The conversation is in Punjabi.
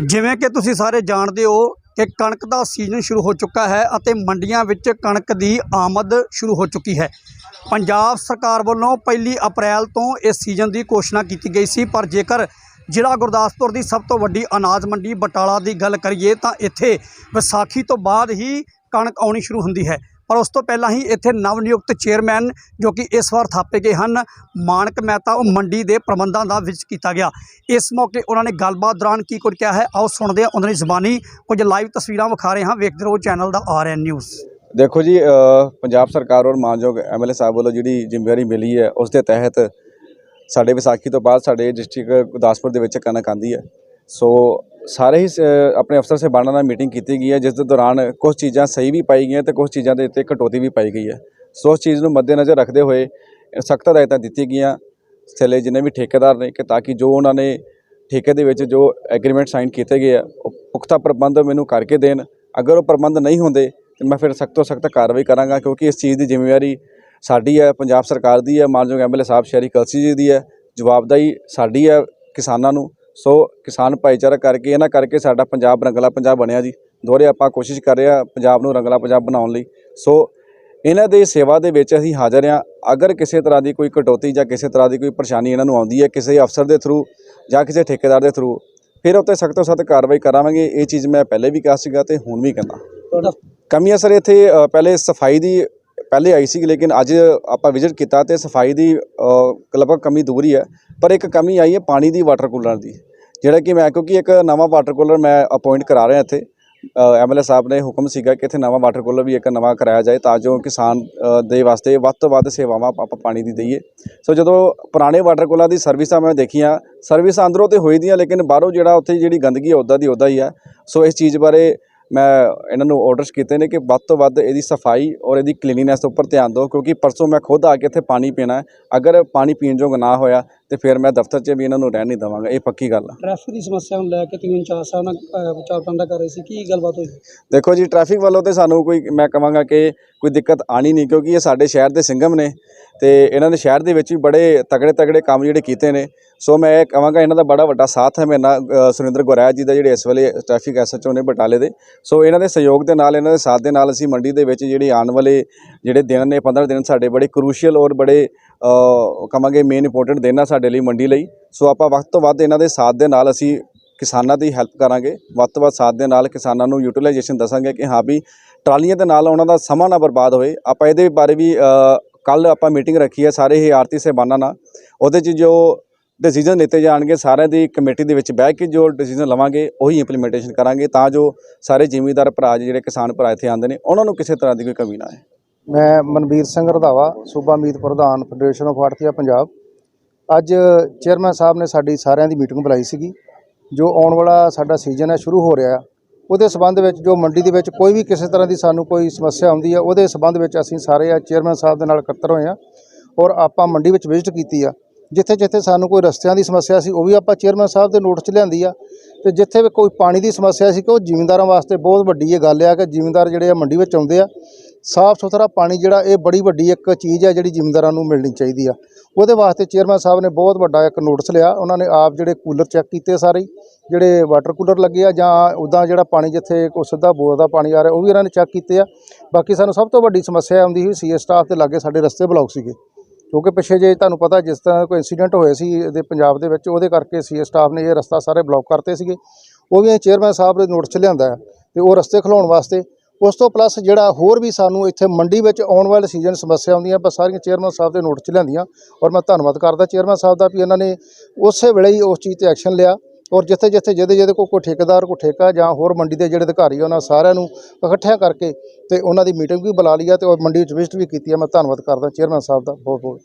ਜਿਵੇਂ ਕਿ ਤੁਸੀਂ ਸਾਰੇ ਜਾਣਦੇ ਹੋ ਕਿ ਕਣਕ ਦਾ ਸੀਜ਼ਨ ਸ਼ੁਰੂ ਹੋ ਚੁੱਕਾ ਹੈ ਅਤੇ ਮੰਡੀਆਂ ਵਿੱਚ ਕਣਕ ਦੀ ਆਮਦ ਸ਼ੁਰੂ ਹੋ ਚੁੱਕੀ ਹੈ। ਪੰਜਾਬ ਸਰਕਾਰ ਵੱਲੋਂ ਪਹਿਲੀ ਅਪ੍ਰੈਲ ਤੋਂ ਇਸ ਸੀਜ਼ਨ ਦੀ ਘੋਸ਼ਣਾ ਕੀਤੀ ਗਈ ਸੀ, ਪਰ ਜੇਕਰ ਜ਼ਿਲ੍ਹਾ ਗੁਰਦਾਸਪੁਰ ਦੀ ਸਭ ਤੋਂ ਵੱਡੀ ਅਨਾਜ ਮੰਡੀ ਬਟਾਲਾ ਦੀ ਗੱਲ ਕਰੀਏ ਤਾਂ ਇੱਥੇ ਵਿਸਾਖੀ ਤੋਂ ਬਾਅਦ ਹੀ ਕਣਕ ਆਉਣੀ ਸ਼ੁਰੂ ਹੁੰਦੀ ਹੈ। ਪਰ ਉਸ ਤੋਂ ਪਹਿਲਾਂ ਹੀ ਇੱਥੇ ਨਵ ਨਿਯੁਕਤ ਚੇਅਰਮੈਨ ਜੋ ਕਿ ਇਸ ਵਾਰ ਥਾਪੇ ਗਏ ਹਨ, ਮਾਨਕ ਮਹਿਤਾ, ਉਹ ਮੰਡੀ ਦੇ ਪ੍ਰਬੰਧਾਂ ਦਾ ਵਿਜ਼ਿਟ ਕੀਤਾ ਗਿਆ। ਇਸ ਮੌਕੇ ਉਹਨਾਂ ਨੇ ਗੱਲਬਾਤ ਦੌਰਾਨ ਕੀ ਕੁਝ ਕਿਹਾ ਹੈ, ਆਓ ਸੁਣਦੇ ਹਾਂ ਉਹਨਾਂ ਦੀ ਜ਼ਬਾਨੀ। ਕੁਝ ਲਾਈਵ ਤਸਵੀਰਾਂ ਵਿਖਾ ਰਹੇ ਹਾਂ, ਵੇਖਦੇ ਰਹੋ ਚੈਨਲ ਦਾ ਆਰਐਨ ਨਿਊਜ਼। ਦੇਖੋ ਜੀ ਪੰਜਾਬ ਸਰਕਾਰ ਔਰ ਮਾਨਯੋਗ ਐਮਐਲਏ ਸਾਹਿਬ ਵੱਲੋਂ ਜਿਹੜੀ ਜ਼ਿੰਮੇਵਾਰੀ ਮਿਲੀ ਹੈ, ਉਸ ਦੇ ਤਹਿਤ ਸਾਡੇ ਵਿਸਾਖੀ ਤੋਂ ਬਾਅਦ ਸਾਡੇ ਡਿਸਟ੍ਰਿਕਟ ਗੁਰਦਾਸਪੁਰ ਦੇ ਵਿੱਚ ਕਣਕ ਆਂਦੀ ਹੈ। ਸੋ ਸਾਰੇ ਹੀ ਸ- ਆਪਣੇ ਅਫਸਰ ਸਾਹਿਬਾਨਾਂ ਨਾਲ ਮੀਟਿੰਗ ਕੀਤੀ ਗਈ ਹੈ, ਜਿਸ ਦੇ ਦੌਰਾਨ ਕੁਝ ਚੀਜ਼ਾਂ ਸਹੀ ਵੀ ਪਾਈ ਗਈਆਂ ਤੇ ਕੁਝ ਚੀਜ਼ਾਂ ਦੇ ਉੱਤੇ ਕਟੌਤੀ ਵੀ ਪਾਈ ਗਈ ਹੈ। ਸੋ ਉਸ ਚੀਜ਼ ਨੂੰ ਮੱਦੇਨਜ਼ਰ ਰੱਖਦੇ ਹੋਏ ਸਖਤ ਹਦਾਇਤਾਂ ਦਿੱਤੀਆਂ ਗਈਆਂ। ਥੱਲੇ ਜਿੰਨੇ ਵੀ ਠੇਕੇਦਾਰ ਨੇ ਕਿ ਤਾਂ ਕਿ ਜੋ ਉਹਨਾਂ ਨੇ ਠੇਕੇ ਦੇ ਵਿੱਚ ਜੋ ਐਗਰੀਮੈਂਟ ਸਾਈਨ ਕੀਤੇ ਗਏ ਆ, ਉਹ ਪੁਖਤਾ ਪ੍ਰਬੰਧ ਮੈਨੂੰ ਕਰਕੇ ਦੇਣ। ਅਗਰ ਉਹ ਪ੍ਰਬੰਧ ਨਹੀਂ ਹੁੰਦੇ, ਤੇ ਮੈਂ ਫਿਰ ਸਖਤ ਤੋਂ ਸਖਤ ਕਾਰਵਾਈ ਕਰਾਂਗਾ, ਕਿਉਂਕਿ ਇਸ ਚੀਜ਼ ਦੀ ਜ਼ਿੰਮੇਵਾਰੀ ਸਾਡੀ ਹੈ, ਪੰਜਾਬ ਸਰਕਾਰ ਦੀ ਹੈ। ਮਾਨਯੋਗ ਐਮਐਲਏ ਸਾਹਿਬ ਸ਼ਹਿਰੀ ਕਲਸੀ ਜੀ ਦੀ ਹੈ। ਜਵਾਬਦਾਈ ਸਾਡੀ ਹੈ ਕਿਸਾਨਾਂ ਨੂੰ। ਸੋ ਕਿਸਾਨ ਭਾਈਚਾਰਾ ਕਰਕੇ ਇਹਨਾਂ ਕਰਕੇ ਸਾਡਾ ਪੰਜਾਬ ਰੰਗਲਾ ਪੰਜਾਬ ਬਣਿਆ ਜੀ। ਦੋਹਰੇ ਆਪਾਂ ਕੋਸ਼ਿਸ਼ ਕਰ ਰਹੇ ਹਾਂ ਪੰਜਾਬ ਨੂੰ ਰੰਗਲਾ ਪੰਜਾਬ ਬਣਾਉਣ ਲਈ। ਸੋ ਇਹਨਾਂ ਦੇ ਸੇਵਾ ਦੇ ਵਿੱਚ ਅਸੀਂ ਹਾਜ਼ਰ ਹਾਂ। ਅਗਰ ਕਿਸੇ ਤਰ੍ਹਾਂ ਦੀ ਕੋਈ ਕਟੌਤੀ ਜਾਂ ਕਿਸੇ ਤਰ੍ਹਾਂ ਦੀ ਕੋਈ ਪਰੇਸ਼ਾਨੀ ਇਹਨਾਂ ਨੂੰ ਆਉਂਦੀ ਹੈ ਕਿਸੇ ਅਫਸਰ ਦੇ ਥਰੂ ਜਾਂ ਕਿਸੇ ਠੇਕੇਦਾਰ ਦੇ ਥਰੂ ਫਿਰ ਉੱਤੇ ਸਖਤ ਤੋਂ ਸਖਤ ਕਾਰਵਾਈ ਕਰਾਵਾਂਗੇ। ਇਹ ਚੀਜ਼ ਮੈਂ ਪਹਿਲੇ ਵੀ ਕਿਹਾ ਸੀਗਾ ਤੇ ਹੁਣ ਵੀ ਕਹਿੰਦਾ। ਕਮੀਆਂ ਸਰ ਇੱਥੇ ਪਹਿਲੇ ਸਫ਼ਾਈ ਦੀ ਪਹਿਲੇ ਆਈ ਸੀ ਲੇਕਿਨ ਅੱਜ ਆਪਾਂ ਵਿਜ਼ਿਟ ਕੀਤਾ ਤੇ ਸਫ਼ਾਈ ਦੀ ਅ, ਲਗਭਗ ਕਮੀ ਦੂਰ ਹੀ। ਹੈ ਪਰ ਇੱਕ ਕਮੀ ਆਈ ਹੈ ਪਾਣੀ ਦੀ ਵਾਟਰ ਕੂਲਰ ਦੀ ਜਿਹੜਾ ਕਿ ਮੈਂ ਕਿਉਂਕਿ ਇੱਕ ਨਵਾਂ ਵਾਟਰ ਕੂਲਰ ਮੈਂ ਅਪਾਇੰਟ ਕਰਾ ਰਿਹਾ ਇੱਥੇ। ਐਮਐਲਏ ਸਾਹਿਬ ਨੇ ਹੁਕਮ ਸੀਗਾ ਕਿ ਇੱਥੇ ਨਵਾਂ ਵਾਟਰ ਕੂਲਰ ਵੀ ਇੱਕ ਨਵਾਂ ਕਰਾਇਆ ਜਾਏ ਤਾਂ ਜੋ ਕਿਸਾਨ ਦੇ ਵਾਸਤੇ ਵੱਧ ਤੋਂ ਵੱਧ ਸੇਵਾਵਾਂ ਆਪਾਂ ਪਾਣੀ ਦੀ ਦਈਏ। ਸੋ ਜਦੋਂ ਪੁਰਾਣੇ ਵਾਟਰ ਕੂਲਰ ਦੀ ਸਰਵਿਸਾਂ ਮੈਂ ਦੇਖੀਆਂ ਸਰਵਿਸ ਅੰਦਰੋਂ ਤੇ ਹੋਈ ਦੀਆਂ ਲੇਕਿਨ ਬਾਹਰੋਂ ਜਿਹੜਾ ਉੱਥੇ ਜਿਹੜੀ ਗੰਦਗੀ ਹੈ ਉੱਦਾਂ ਦੀ ਉੱਦਾਂ ਹੀ ਆ ਸੋ ਇਸ ਚੀਜ਼ ਬਾਰੇ ਮੈਂ ਇਹਨਾਂ ਨੂੰ ਆਰਡਰਸ ਕੀਤੇ ਨੇ ਕਿ ਵੱਧ ਤੋਂ ਵੱਧ ਇਹਦੀ ਸਫ਼ਾਈ ਔਰ ਇਹਦੀ ਕਲੀਨਿਨੈਸ ਉੱਪਰ ਧਿਆਨ ਦਿਓ, ਕਿਉਂਕਿ ਪਰਸੋਂ ਮੈਂ ਖੁਦ ਆ ਕੇ ਇੱਥੇ ਪਾਣੀ ਪੀਣਾ ਅਗਰ ਪਾਣੀ ਪੀਣ ਯੋਗ ਨਾ ਹੋਇਆ ਤੇ ਫਿਰ ਮੈਂ ਦਫ਼ਤਰ 'ਚ ਵੀ ਇਹਨਾਂ ਨੂੰ ਰਹਿਣ ਨਹੀਂ ਦੇਵਾਂਗਾ ਇਹ ਪੱਕੀ ਗੱਲ ਆ। ਟ੍ਰੈਫਿਕ ਦੀ ਸਮੱਸਿਆ ਨੂੰ ਲੈ ਕੇ ਤੁਸੀਂ ਇੰਚਾਰਜ ਸਾਹਿਬ ਨਾਲ ਵਿਚਾਰ ਕਰ ਰਹੇ ਸੀ ਕੀ ਗੱਲਬਾਤ ਹੋਈ? ਦੇਖੋ ਜੀ ਟ੍ਰੈਫਿਕ ਵੱਲੋਂ ਤੇ ਸਾਨੂੰ ਕੋਈ ਮੈਂ ਕਹਾਂਗਾ ਕਿ ਕੋਈ ਦਿੱਕਤ ਆਣੀ ਨਹੀਂ ਕਿਉਂਕਿ ਇਹ ਸਾਡੇ ਸ਼ਹਿਰ ਦੇ ਸਿੰਗਮ ਨੇ ਤੇ ਇਹਨਾਂ ਨੇ ਸ਼ਹਿਰ ਦੇ ਵਿੱਚ ਵੀ ਬੜੇ ਤਗੜੇ ਤਗੜੇ ਕੰਮ ਜਿਹੜੇ ਕੀਤੇ ਨੇ। ਸੋ ਮੈਂ ਇਹ ਕਹਾਂਗਾ ਇਹਨਾਂ ਦਾ ਬੜਾ ਵੱਡਾ ਸਾਥ ਹੈ ਮੇਰੇ ਨਾਲ ਸੁਰਿੰਦਰ ਗੁਰੈਜ ਜੀ ਦਾ ਜਿਹੜੇ ਇਸ ਵੇਲੇ ਟ੍ਰੈਫਿਕ ਐਸਐਚਓ ਨੇ ਬਟਾਲੇ ਦੇ। ਸੋ ਇਹਨਾਂ ਦੇ ਸਹਿਯੋਗ ਦੇ ਨਾਲ ਇਹਨਾਂ ਦੇ ਸਾਥ ਦੇ ਨਾਲ ਅਸੀਂ ਮੰਡੀ ਦੇ ਵਿੱਚ ਜਿਹੜੀ ਆਉਣ ਵਾਲੇ ਜਿਹੜੇ ਦਿਨ ਨੇ 15 ਦਿਨ ਸਾਡੇ ਬੜੇ ਕਰੂਸ਼ੀਅਲ ਔਰ ਬੜੇ ਕਹਾਂਗੇ ਮੇਨ ਇੰਪੋਰਟੈਂਟ ਦਿਨ ਆ ਸਾਡੇ ਲਈ ਮੰਡੀ ਲਈ। ਸੋ ਆਪਾਂ ਵਕਤ ਤੋਂ ਵੱਧ ਇਹਨਾਂ ਦੇ ਸਾਥ ਦੇ ਨਾਲ ਅਸੀਂ ਕਿਸਾਨਾਂ ਦੀ ਹੈਲਪ ਕਰਾਂਗੇ। ਵੱਧ ਤੋਂ ਵੱਧ ਸਾਥ ਦੇ ਨਾਲ ਕਿਸਾਨਾਂ ਨੂੰ ਯੂਟਿਲਾਈਜੇਸ਼ਨ ਦੱਸਾਂਗੇ ਕਿ ਹਾਂ ਵੀ ਟਰਾਲੀਆਂ ਦੇ ਨਾਲ ਉਹਨਾਂ ਦਾ ਸਮਾਂ ਨਾ ਬਰਬਾਦ ਹੋਏ। ਆਪਾਂ ਇਹਦੇ ਬਾਰੇ ਵੀ ਕੱਲ ਆਪਾਂ ਮੀਟਿੰਗ ਰੱਖੀ ਹੈ ਸਾਰੇ ਹੀ ਆਰਤੀ ਸਹਿਬਾਨਾਂ ਨਾਲ। ਉਹਦੇ 'ਚ ਜੋ ਡਿਸੀਜਨ ਲਿੱਤੇ ਜਾਣਗੇ, ਸਾਰਿਆਂ ਦੀ ਕਮੇਟੀ ਦੇ ਵਿੱਚ ਬਹਿ ਕੇ ਜੋ ਡਿਸੀਜਨ ਲਵਾਂਗੇ, ਉਹੀ ਇੰਪਲੀਮੈਂਟੇਸ਼ਨ ਕਰਾਂਗੇ ਤਾਂ ਜੋ ਸਾਰੇ ਜ਼ਿਮੀਂਦਾਰ ਭਰਾ ਜਿਹੜੇ ਕਿਸਾਨ ਭਰਾ ਇੱਥੇ ਆਉਂਦੇ ਨੇ, ਉਹਨਾਂ ਨੂੰ ਕਿਸੇ ਤਰ੍ਹਾਂ ਦੀ ਕੋਈ ਕਮੀ ਨਾ ਆਏ। ਮੈਂ ਮਨਵੀਰ ਸਿੰਘ ਰਧਾਵਾ, ਸੂਬਾ ਮੀਤ ਪ੍ਰਧਾਨ ਫੈਡਰੇਸ਼ਨ ਆਫ ਆੜਤੀਆ ਪੰਜਾਬ ਅੱਜ ਚੇਅਰਮੈਨ ਸਾਹਿਬ ਨੇ ਸਾਡੀ ਸਾਰਿਆਂ ਦੀ ਮੀਟਿੰਗ ਬੁਲਾਈ ਸੀਗੀ, ਜੋ ਆਉਣ ਵਾਲਾ ਸਾਡਾ ਸੀਜ਼ਨ ਹੈ, ਸ਼ੁਰੂ ਹੋ ਰਿਹਾ ਉਹਦੇ ਸਬੰਧ ਵਿੱਚ, ਜੋ ਮੰਡੀ ਦੇ ਵਿੱਚ ਕੋਈ ਵੀ ਕਿਸੇ ਤਰ੍ਹਾਂ ਦੀ ਸਾਨੂੰ ਕੋਈ ਸਮੱਸਿਆ ਆਉਂਦੀ ਹੈ, ਉਹਦੇ ਸਬੰਧ ਵਿੱਚ ਅਸੀਂ ਸਾਰੇ ਆ ਚੇਅਰਮੈਨ ਸਾਹਿਬ ਦੇ ਨਾਲ ਇਕੱਤਰ ਹੋਏ ਆ ਔਰ ਆਪਾਂ ਮੰਡੀ ਵਿੱਚ ਵਿਜ਼ਿਟ ਕੀਤੀ ਆ। ਜਿੱਥੇ ਜਿੱਥੇ ਸਾਨੂੰ ਕੋਈ ਰਸਤਿਆਂ ਦੀ ਸਮੱਸਿਆ ਸੀ, ਉਹ ਵੀ ਆਪਾਂ ਚੇਅਰਮੈਨ ਸਾਹਿਬ ਦੇ ਨੋਟ 'ਚ ਲਿਆਂਦੀ ਆ। ਤੇ ਜਿੱਥੇ ਵੀ ਕੋਈ ਪਾਣੀ ਦੀ ਸਮੱਸਿਆ ਸੀ, ਕਿ ਉਹ ਜ਼ਿਮੀਂਦਾਰਾਂ ਵਾਸਤੇ ਬਹੁਤ ਵੱਡੀ ਇਹ ਗੱਲ ਆ ਕਿ ਜ਼ਿਮੀਂਦਾਰ ਜਿਹੜੇ ਆ ਮੰਡੀ ਵਿੱਚ ਆਉਂਦੇ ਆ ਸਾਫ਼ ਸੁਥਰਾ ਪਾਣੀ ਜਿਹੜਾ ਇਹ ਬੜੀ ਵੱਡੀ ਇੱਕ ਚੀਜ਼ ਹੈ ਜਿਹੜੀ ਜ਼ਿਮੀਂਦਾਰਾਂ ਨੂੰ ਮਿਲਣੀ ਚਾਹੀਦੀ ਆ। ਉਹਦੇ ਵਾਸਤੇ ਚੇਅਰਮੈਨ ਸਾਹਿਬ ਨੇ ਬਹੁਤ ਵੱਡਾ ਇੱਕ ਨੋਟਿਸ ਲਿਆ। ਉਹਨਾਂ ਨੇ ਆਪ ਜਿਹੜੇ ਕੂਲਰ ਚੈੱਕ ਕੀਤੇ ਸਾਰੇ ਹੀ, ਜਿਹੜੇ ਵਾਟਰ ਕੂਲਰ ਲੱਗੇ ਆ ਜਾਂ ਉਦਾਂ ਜਿਹੜਾ ਪਾਣੀ ਜਿੱਥੇ ਕੋਈ ਸਿੱਧਾ ਬੋਰ ਦਾ ਪਾਣੀ ਆ ਰਿਹਾ ਉਹ ਵੀ ਇਹਨਾਂ ਨੇ ਚੈੱਕ ਕੀਤੇ ਆ। ਬਾਕੀ ਸਾਨੂੰ ਸਭ ਤੋਂ ਵੱਡੀ ਸਮੱਸਿਆ ਆਉਂਦੀ ਸੀ ਸੀਏ ਸਟਾਫ ਦੇ ਲਾਗੇ ਸਾਡੇ ਰਸਤੇ ਬਲੌਕ ਸੀਗੇ। ਕਿਉਂਕਿ ਪਿੱਛੇ ਜੇ ਤੁਹਾਨੂੰ ਪਤਾ ਜਿਸ ਤਰ੍ਹਾਂ ਕੋਈ ਇਨਸੀਡੈਂਟ ਹੋਇਆ ਸੀ ਇਹਦੇ ਪੰਜਾਬ ਦੇ ਵਿੱਚ ਉਹਦੇ ਕਰਕੇ ਸੀਏ ਸਟਾਫ ਨੇ ਇਹ ਰਸਤਾ ਸਾਰੇ ਬਲੌਕ ਕਰਤੇ ਸੀਗੇ। ਉਹ ਵੀ ਚੇਅਰਮੈਨ ਸਾਹਿਬ ਦੇ ਨੋਟਿਸ ਲਿਆਂਦਾ ਹੈ ਤੇ ਉਹ ਰਸਤੇ ਖਲਾਉਣ ਵਾਸਤੇ ਉਸ ਤੋਂ ਪਲੱਸ ਜਿਹੜਾ ਹੋਰ ਵੀ ਸਾਨੂੰ ਇੱਥੇ ਮੰਡੀ ਵਿੱਚ ਆਉਣ ਵਾਲੇ ਸੀਜ਼ਨ ਸਮੱਸਿਆ ਆਉਂਦੀਆਂ ਪਰ ਸਾਰੀਆਂ ਚੇਅਰਮੈਨ ਸਾਹਿਬ ਦੇ ਨੋਟ 'ਚ ਲਿਆਂਦੀਆਂ ਔਰ ਮੈਂ ਧੰਨਵਾਦ ਕਰਦਾ ਚੇਅਰਮੈਨ ਸਾਹਿਬ ਦਾ ਵੀ ਇਹਨਾਂ ਨੇ ਉਸੇ ਵੇਲੇ ਹੀ ਉਸ ਚੀਜ਼ ਤੇ ਐਕਸ਼ਨ ਲਿਆ ਔਰ ਜਿੱਥੇ ਜਿੱਥੇ ਜਿਹਦੇ ਜਿਹਦੇ ਕੋਲ ਕੋਈ ਠੇਕੇਦਾਰ ਕੋਈ ਠੇਕਾ ਜਾਂ ਹੋਰ ਮੰਡੀ ਦੇ ਜਿਹੜੇ ਅਧਿਕਾਰੀ ਉਹਨਾਂ ਸਾਰਿਆਂ ਨੂੰ ਇਕੱਠਿਆਂ ਕਰਕੇ ਤੇ ਉਹਨਾਂ ਦੀ ਮੀਟਿੰਗ ਵੀ ਬੁਲਾ ਲਈ ਆ ਤੇ ਔਰ ਮੰਡੀ ਵਿੱਚ ਵਿਜ਼ਿਟ ਵੀ ਕੀਤੀ ਆ। ਮੈਂ ਧੰਨਵਾਦ ਕਰਦਾ ਚੇਅਰਮੈਨ ਸਾਹਿਬ ਦਾ ਬਹੁਤ ਬਹੁਤ